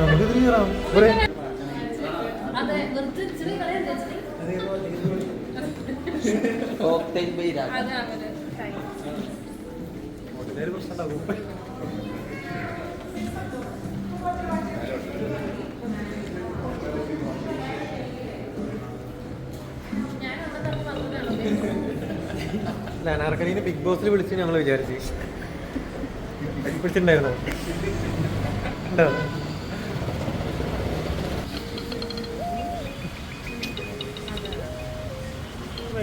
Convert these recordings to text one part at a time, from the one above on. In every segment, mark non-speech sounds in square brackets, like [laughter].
നമുക്ക് ഒരു അനാർക്കലീനെ ബിഗ് ബോസിൽ വിളിച്ച് ഞങ്ങൾ വിചാരിച്ചു. വിളിച്ചിട്ടുണ്ടായിരുന്നോ ഉണ്ടോ?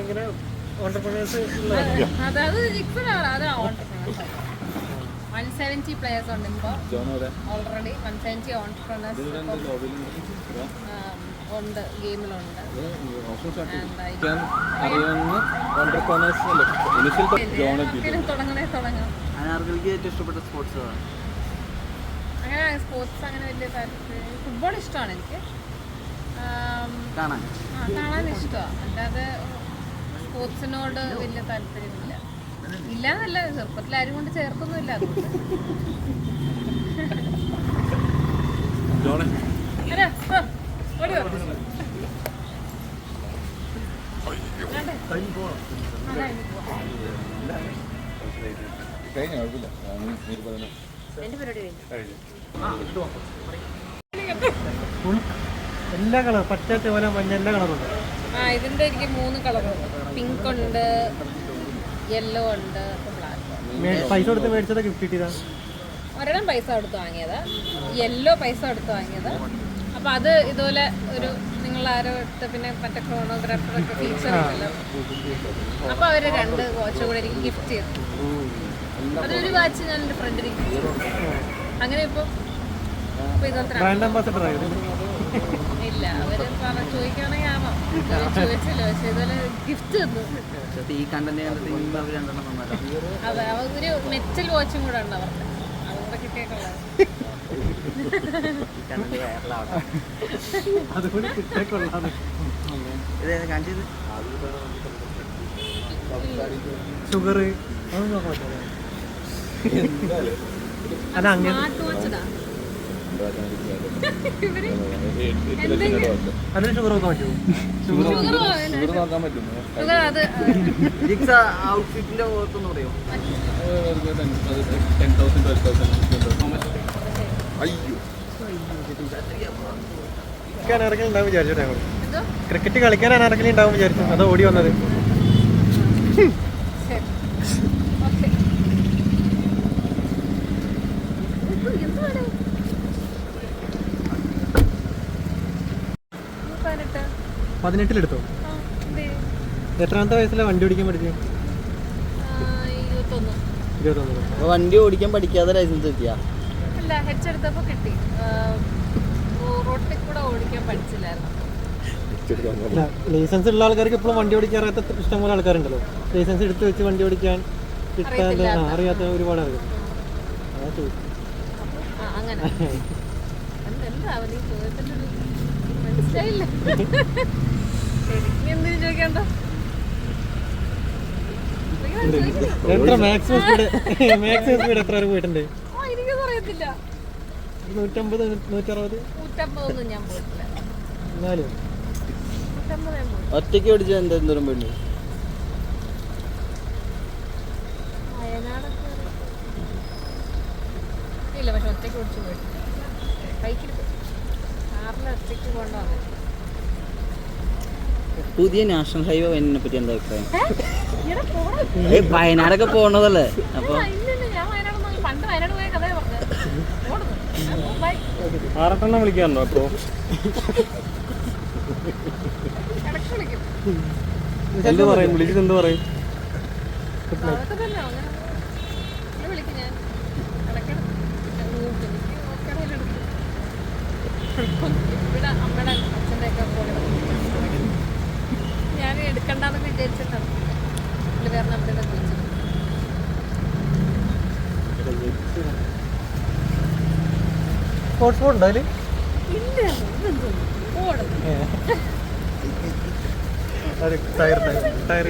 ഭയങ്കര ഓണ്ടർപ്രണേഴ്സ് അതായത് ജിക്സനാണ് അത് വൺ സെവന്റി പ്ലേയേഴ്സ് ഉണ്ട് ഇപ്പോൾ ഓൾറെഡി വൺ സെവന്റി ഓൺടർപ്രണേഴ്സ് ഉണ്ട്. ഗെയിമിലുണ്ട്. അറിയാവുന്ന ഓണ്ടർപ്രണേഴ്സ് അല്ലേ ഇനിഷ്യൽ പിന്നെ തുടങ്ങണേ തുടങ്ങാം അനാർക്കലിക്ക് ഇഷ്ടപ്പെട്ട സ്പോർട്സ് അങ്ങനെ സ്പോർട്സ് അങ്ങനെ വലിയ താല്പര്യം ഫുട്ബോൾ ഇഷ്ടമാണ് എനിക്ക്. ആം, കാണാൻ? ആ, കാണാൻ ഇഷ്ടമാണ്. അല്ലാതെ സ്പോർട്സിനോട് വലിയ താല്പര്യമില്ല ഇല്ല എന്നല്ല ചെറുപ്പത്തിൽ ആരും കൊണ്ട് ചേർത്തൊന്നുമില്ല എല്ലാ കളർ പച്ച ചോല മഞ്ഞ എല്ലാ കളറും ഉണ്ട്. ആ ഇതിന്റെ എനിക്ക് മൂന്ന് കളറുണ്ട് പിങ്ക് ഉണ്ട് യെല്ലോ ഉണ്ട് പൈസ കൊടുത്ത് മേടിച്ചതാ ഗിഫ്റ്റ് കിട്ടിയതാ? ഒരെണ്ണം പൈസ കൊടുത്ത് വാങ്ങിയത്. യെല്ലോ പൈസ കൊടുത്ത് വാങ്ങിയത്. അപ്പൊ അത് ഇതുപോലെ ഒരു നിങ്ങൾ ആരോ പിന്നെ മറ്റേ ക്രോണോഗ്രാഫർ ഒക്കെ ഫീച്ചർ ഉണ്ടല്ലോ. അപ്പൊ അവർ രണ്ട് വാച്ച് കൂടെ എനിക്ക് ഗിഫ്റ്റ് ചെയ്തു. അതൊരു വാച്ച് ഞാൻ എന്റെ ഫ്രണ്ടിന് അങ്ങനെ ഇപ്പൊ ബ്രാൻഡ് അംബാസഡർ ഇല്ല അവർ ചോദിക്കുകയാണെങ്കിൽ ആവാം ചോദിച്ചില്ല പക്ഷെ ഇതുപോലെ ഗിഫ്റ്റ് തന്നു. ഈ കണ്ടന്റ് കണ്ടിട്ട് അവർ രണ്ടെണ്ണം അതെ ഒരു മെറ്റൽ വാച്ചും കൂടെ ഉണ്ട് അവർക്ക്. അതുകൂടെ കിട്ടിയേക്കുള്ളത്. കിട്ടേക്കൊള്ളാന്ന് ഇത് കാണിച്ചത്? ഷുഗർ അതൊന്നും അല്ല അങ്ങനെ നോക്കാൻ ഔട്ട്ഫിറ്റിന്റെ എന്തോ ക്രിക്കറ്റ് കളിക്കാനാണ് ആരെങ്കിലും ഉണ്ടാവും വിചാരിച്ചു. അത് ഓടി വന്നത്. പതിനെട്ടിലെടുത്തോ? എത്രാമത്തെ വയസ്സിലാണ് വണ്ടി ഓടിക്കാൻ പഠിച്ചത് ഇരുപത്തൊന്ന്. വണ്ടി ഓടിക്കാൻ പഠിക്കാതെ ലൈസൻസ് കിട്ടിയാ? അല്ല എടുത്തപ്പോൾ കിട്ടി. റോട്ടിൽ കൂടെ ഓടിക്കാൻ പഠിച്ചില്ലായിരുന്നു. ലൈസൻസ് ഉള്ള ആൾക്കാർക്ക് ഇപ്പോഴും വണ്ടി ഓടിക്കാൻ അറിയാത്ത ഇഷ്ടംപോലെ ആൾക്കാരുണ്ടല്ലോ. ലൈസൻസ് എടുത്ത് വെച്ച് വണ്ടി ഓടിക്കാൻ കിട്ടാതെ അറിയാത്ത ഒരുപാട് ആൾക്കാർ. അതാ ചോദിച്ചത്. ആ അങ്ങനെ [laughs] ശരിക്കും എന്തിനു ചോദിക്കണ്ട എത്ര മാക്സിമം സ്പീഡ് മാക്സിമം സ്പീഡ് എത്ര വരെ പോയിട്ടുണ്ട്? നൂറ്റമ്പത് നൂറ്ററുപത്? നൂറ്റമ്പതൊന്നും ഞാൻ പോയിട്ടില്ല. എന്നാലും ഒറ്റയ്ക്ക് ഓടിച്ച എന്താ എന്തോരം വേണ്ടി ഇല്ല പക്ഷെ ഒറ്റയ്ക്ക് ഓടിച്ചു പോയിട്ടുണ്ട് ബൈക്കിൽ പുതിയ നാഷണൽ ഹൈവേ വരുന്നതിനെ പറ്റി എന്താ അഭിപ്രായം? വയനാടൊക്കെ പോണതല്ലേ? അപ്പൊ ആറട്ടെണ്ണം വിളിക്കാറുണ്ടോ അപ്പോ? എന്ത് പറയും? വിളിച്ചിട്ട് എന്ത് പറയും അതൊക്കെ തന്നെ അങ്ങനെ എന്നെ വിളിക്കും ഞാൻ ഇടയ്ക്കിടയ്ക്ക് എനിക്ക് നോക്കണേലും എടുക്കും ഇവിടെ അമ്മയുടെ അച്ഛന്റെ ഒക്കെ പോലെ ഞാൻ എടുക്കണ്ടെന്നൊക്കെ വിചാരിച്ചിട്ടാണ് പുള്ളി വേറെ നമ്മുടെ വിളിച്ചത് ബോർഡ് ഉണ്ടോ ഇല്ല ഓടുന്നു ടയർ ടയർ